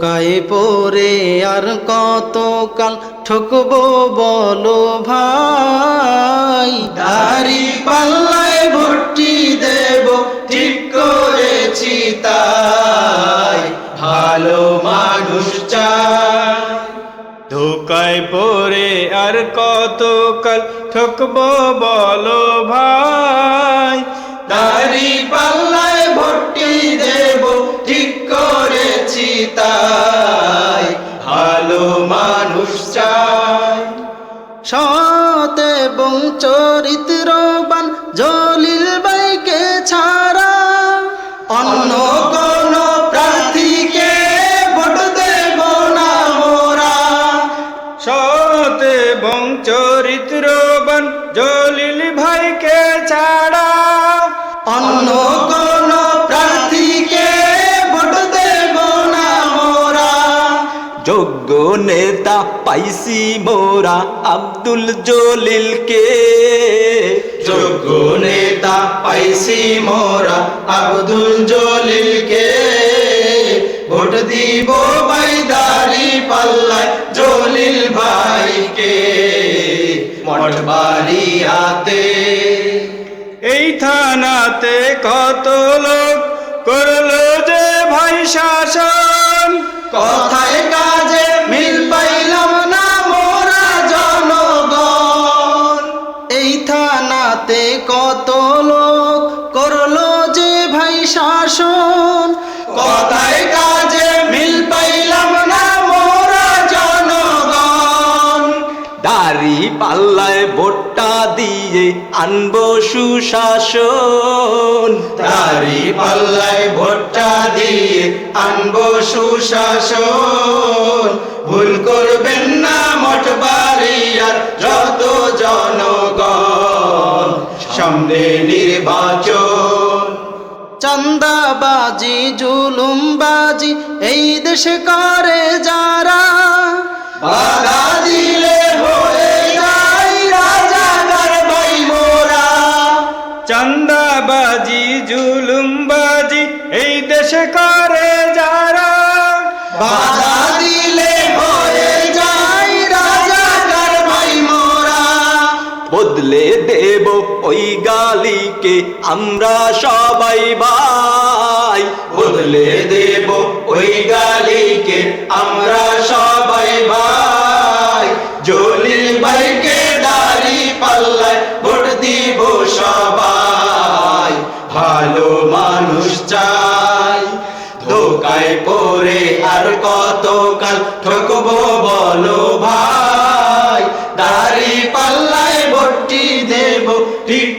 কায়ে পরে আর কত কাল ঠকবো বলো ভাই? দাড়ি পাল্লায় ভর্তি দেব, ঠিক করেছি তাই। ভালো মানুষ চাই। ধোকায় পরে আর কত কাল ঠকবো বলো ভাই? দাড়ি পাল্লায় ভর্তি মানুষ চাই। সৎ এবং চরিত্রবান জলিল বাইকে ছাড়া অন্য কোন প্রার্থীকে ভোট দেব না মোরা। সৎ এবং চরিত্রবান জলিল ভাইকে ছাড়া অন্য যোগ্য নেতা পাইছি মোরা আব্দুল জলিলকে যোগ্য নেতা পাইছি মোরা আব্দুল জলিলকে ভোট দিব বাইদারি পাল্লায় জলিল ভাইকে মঠ বাড়িয়াতে এই থানাতে কত লোক করল যে ভাই শাসন? কথায় থানাতে কত লোক করল যে ভাই শাসন? কথায় কাজে মিল পাইলাম না মোরা জনগণ। দাড়ি পাল্লায় ভোটটা দিয়ে আনব সুশাসন। তারি পাল্লায় ভোটটা দিয়ে আনব সুশাসন। ভুল করবেন না সামনে নির্বাচন। চান্দাবাজি জুলুমবাজি এই দেশে করে যারা। বাধা দিলে হয়ে যায় রাজাকার ভাই মোরা। চান্দাবাজি জুলুমবাজি এই দেশে করে যারা। বাধা বদলে দেব ওই গালিকে আমরা সবাই ভাই। বদলে দেব ওই গালিকে আমরা সবাই ভাই। জলিল ভাইকে দাড়ি পাল্লায় ভোট দিব সবাই। ভালো মানুষ চাই। ধোকায় পরে আর কত কাল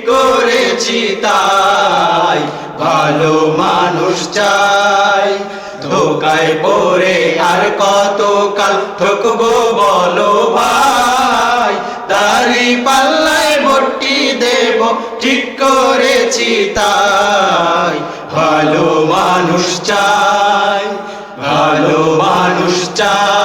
করেছি তাই, ভালো মানুষ চাই। ধোকায় পরে আর কত কাল ঠকবো বলো ভাই। দাড়ি পাল্লায় ভর্তি দেব, ঠিক করেছি তাই। ভালো মানুষ চাই, ভালো মানুষ চাই।